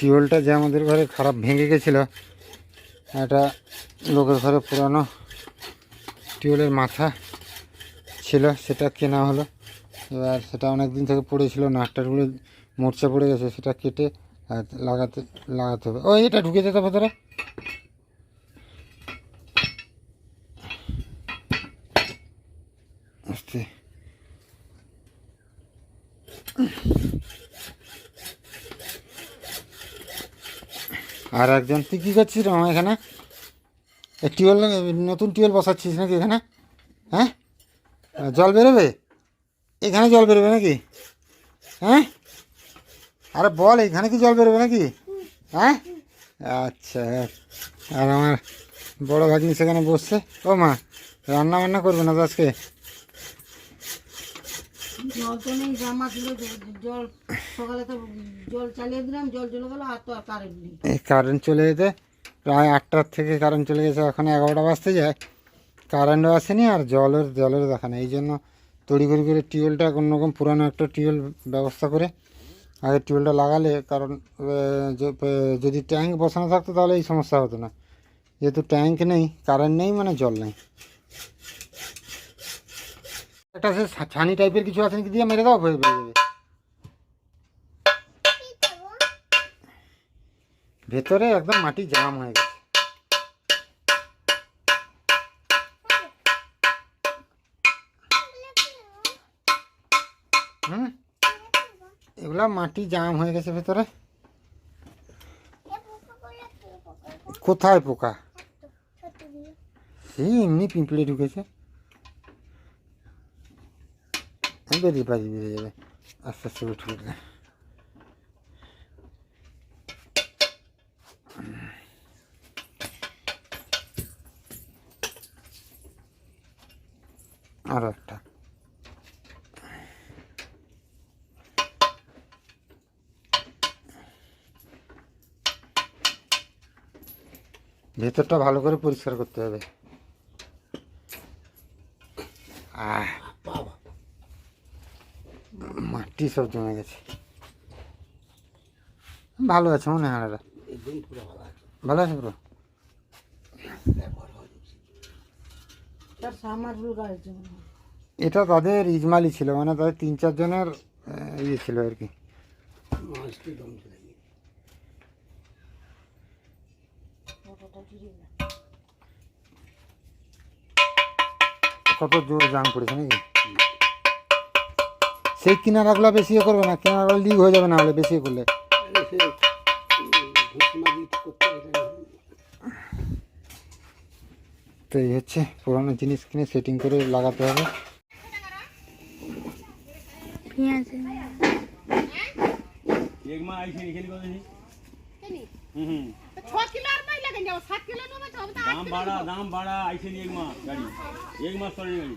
টিউবওয়েলটা যে আমাদের ঘরে খারাপ ভেঙে গেছিল, একটা লোকের ঘরে পুরানো টিউবওয়েলের মাথা ছিল, সেটা কেনা হলো। এবার সেটা অনেক দিন থেকে পড়েছিল নাটটারগুলো মোর্চা পড়ে গেছে, সেটা কেটে লাগাতে লাগাতে হবে। ও এটা ঢুকে যেতে ভেতরে। আস্তে। আর একজন তুই কী করছিস রে মামা এখানে। টিউবওয়েল নতুন টিউবওয়েল বসাচ্ছিস নাকি এখানে? হ্যাঁ? জল বেরোবে? এখানে জল বেরোবে নাকি? হ্যাঁ? আরে বল, এখানে কি জল বেরোবে নাকি? হ্যাঁ? আচ্ছা আর আমার বড় ভাগ্নি সেখানে বসছে। ও মা রান্না বান্না করবে না তো আজকে? এই কারেন্ট চলে যেতে, প্রায় আটটার থেকে কারেন্ট চলে গেছে, এখন এগারোটা বাজতে যায় কারেন্টও আসেনি আর জলের জলের দেখা নেই, এই জন্য তড়িঘড়ি করে টিউবওয়েলটা কোনোরকম পুরানো একটা টিউবওয়েল ব্যবস্থা করে, আগে টিউবওয়েলটা লাগালে, কারণ যদি ট্যাঙ্ক বসানো থাকতো তাহলে এই সমস্যা হতো না। যেহেতু ট্যাঙ্ক নেই কারেন্ট নেই মানে জল নেই। একটা সে ছানি টাইপের কিছু আছে নাকি? দিয়ে মেরে দাও, হয়ে যাবে। ভেতরে একদম মাটি জাম হয়ে গেছে। হুম? এগুলা মাটি জাম হয়ে গেছে ভেতরে। কোথায় পোকা? সেই এমনি পিঁপড়ে ঢুকেছে। হ্যাঁ, বেরিয়ে পারি বেরিয়ে যাবে। আস্তে আস্তে উঠে উঠবে আরও একটা। ভেতরটা ভালো করে পরিষ্কার করতে হবে। আহ। মাটি সব জমে গেছে। ভালো আছে মনে হয় হাঁড়াটা ভালো আছে পুরো? এটা তাদের ইজমালি ছিল মানে তাদের তিন চারজনের ইয়ে ছিল আর কি। কত জোর জাম পড়েছে নাকি? সেই কিনারাগুলো বেশি করবে না কিনারাগুলো লিক হয়ে যাবে না হলে বেশি করলে। তো এই হচ্ছে পুরানো জিনিস কিনে সেটিং করে লাগাতে হবে। দাম বাড়া দাম বাড়া আইসেনি এক মাস গাড়ি। এক মাস পরে গাড়ি।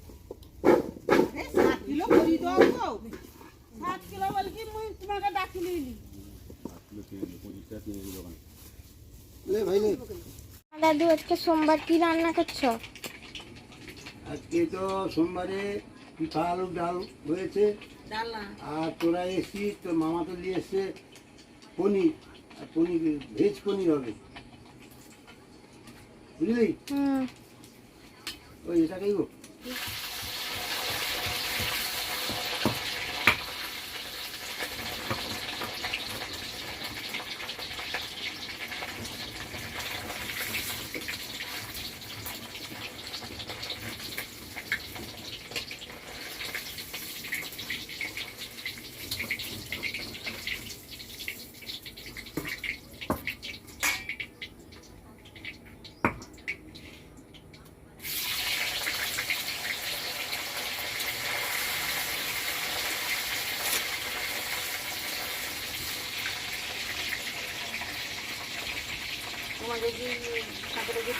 দাদু আজকে সোমবার কি রান্না করছ? আজকে তো সোমবারে পিঠা আলু ডাল হয়েছে। আর তোরা এসছি তোর মামা তো নিয়ে এসছে পনির। আর পনির ভেজ পনির হবে। বুঝলি? হুম। ওই এটাকেই গো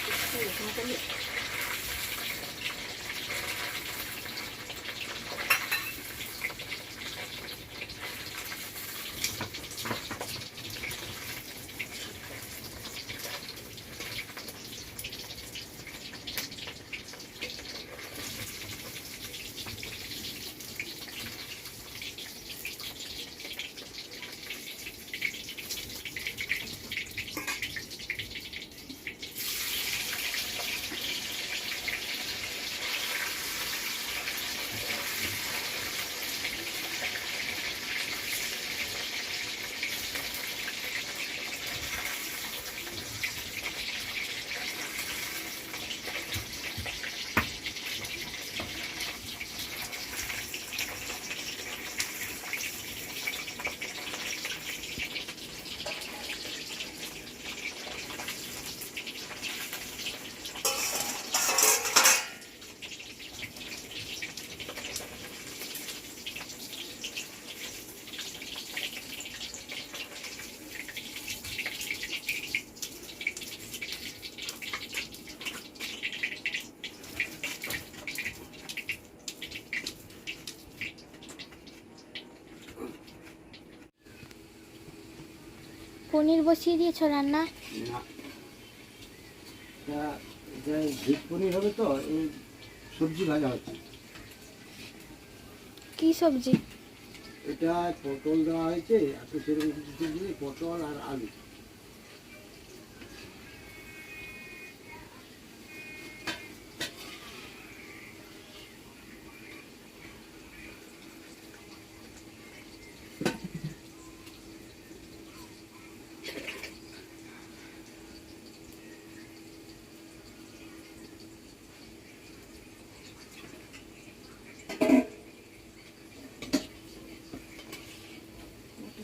ঠাকুরের যে তোমাকে পনির বসিয়ে দিয়েছ রান্না? না। পনির হবে তো এই সবজি ভাজা হচ্ছে। কি সবজি? এটা পটল দেওয়া হয়েছে এত সেরকম কিছু সবজি পটল আর আলু।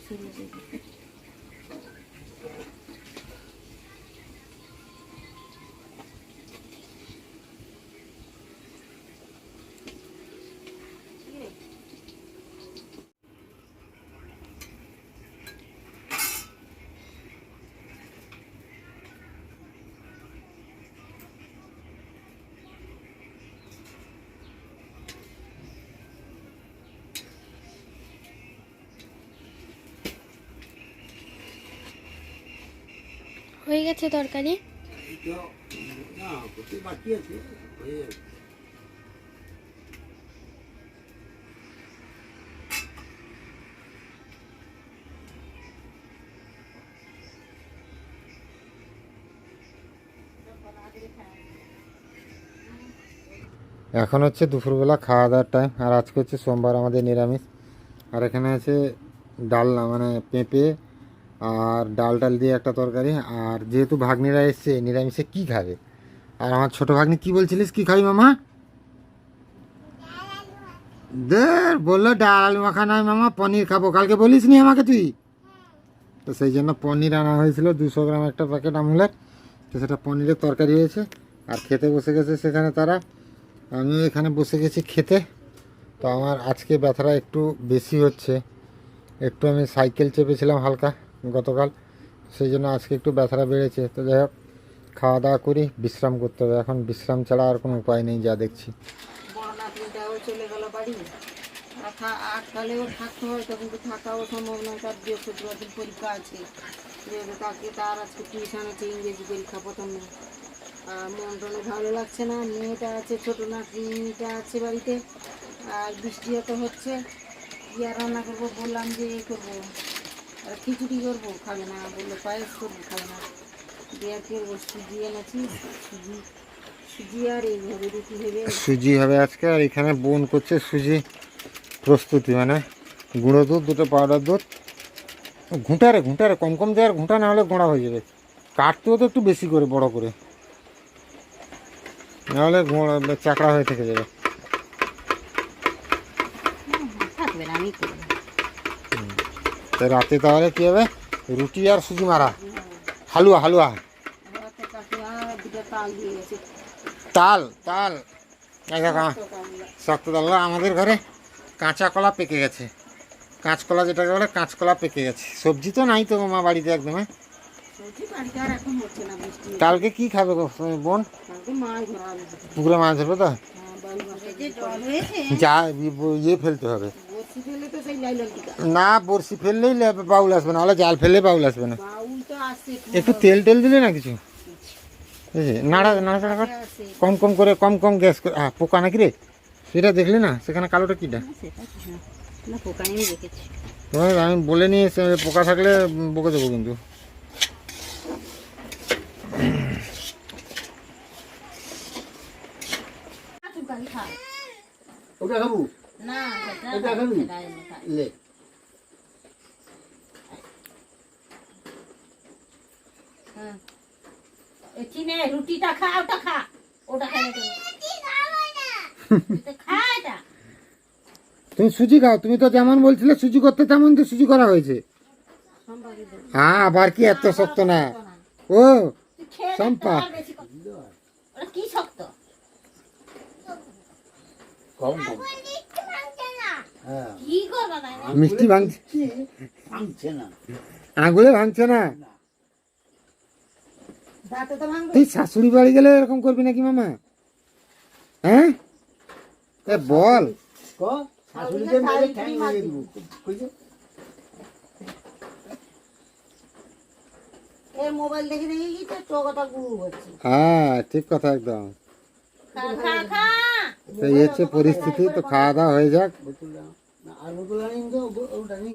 对对对 হয়ে গেছে তরকারি? এখন হচ্ছে দুপুরবেলা খাওয়া দাওয়ার টাইম আর আজকে হচ্ছে সোমবার আমাদের নিরামিষ। আর এখানে আছে ডালনা মানে পেঁপে আর ডাল ডাল দিয়ে একটা তরকারি, আর যেহেতু ভাগ্নিরা এসছে, নিরামিষে কি খাবে? আর আমার ছোট ভাগ্নি কি বলছিলিস? কি খাবি মামা? দের বলল ডাল আলু মাখা নয় মামা, পনির খাব। কালকে বলিস নি আমাকে তুই? তো সেই জন্য পনির আনা হয়েছিল, দুশো গ্রাম একটা প্যাকেট আমুলের। তো সেটা পনিরের তরকারি হয়েছে, আর খেতে বসে গেছে সেখানে তারা। আমিও এখানে বসে গেছি খেতে। তো আমার আজকে ব্যথাটা একটু বেশি হচ্ছে। একটু আমি সাইকেল চেপেছিলাম হালকা। গতকাল। সেই জন্য আজকে একটু ব্যথাটা বেড়েছে। তো যাই হোক, খাওয়া দাওয়া করি, বিশ্রাম করতে হবে। এখন বিশ্রাম ছাড়া আর কোনো উপায় নেই, যা দেখছি। চলে বাড়ি। থাকতে হয় তো থাকাও সম্ভব নয়। তার পরীক্ষা আছে। তার আজকে আছে, ইংরেজি পরীক্ষা আর মন ভালো লাগছে না। মেয়েটা আছে, ছোটো আছে বাড়িতে। আর বৃষ্টি এত হচ্ছে। কি আর রান্না করব? বললাম যে এ করব। খিচুড়ি করব, খাবে না, বলল পায়েস করব, খাবে না। দিয়ে আর করব, সুজি এনেছি, সুজি সুজি আর এইভাবে রুটি ভেবে সুজি হবে আজকে, আর এখানে বোন করছে সুজি প্রস্তুতি মানে গুঁড়ো দুধ, দুটো পাউডার দুধ। ঘুঁটারে ঘুঁটারে কম কম দেওয়ার ঘুঁটা, না হলে গোঁড়া হয়ে যাবে। কাটতেও তো একটু বেশি করে, বড় করে। নাহলে গোঁড়া, চাকড়া হয়ে থেকে যাবে থাকবে না আমি করব তো রাতে তাহলে কী হবে? রুটি আর সুজি মারা। হালুয়া হালুয়া। তাল তাল। শক্ত তাল আমাদের ঘরে কাঁচা কলা পেকে গেছে। কাঁচকলা যেটাকে বলে কাঁচকলা পেকে গেছে। সবজি তো নাই তো মা বাড়িতে একদম হ্যাঁ? কালকে কি খাবে বোন? পুকুরে মাছ ধরবে তো? হ্যাঁ যা ইয়ে ফেলতে হবে। না বড়শি ফেললেই বাউল আসবে না হলে জাল ফেললে বাউল আসবে না। একটু তেল টেল দিলে না কিছু? নাড়া নাড়াচাড়া কর। আসে কম কম করে কম কম গ্যাস করে। হ্যাঁ পোকা নাকি রে? সেটা দেখলে না? সেখানে কালোটা কিটা? তোমার আমি বলে নিয়ে পোকা থাকলে বকে দেবো কিন্তু। ওটা খাবি তুমি সুজি খাও, তুমি তো যেমন বলছিলে সুজি করতে তেমন তো সুজি করা হয়েছে। হ্যাঁ আবার কি এত শক্ত না? ও সম্পা কি শক্ত কম কম। মিষ্টি ভাঙছে। ভাঙছে না। আঙুলে ভাঙছে না? দাঁতে তো ভাঙবে। তুই শাশুড়ি বাড়ি গেলে এরকম করবি নাকি মামা? হ্যাঁ? বল। হ্যাঁ ঠিক কথা একদম। খা খা খা। তো এই হচ্ছে পরিস্থিতি তো খাওয়া দাওয়া হয়ে যাক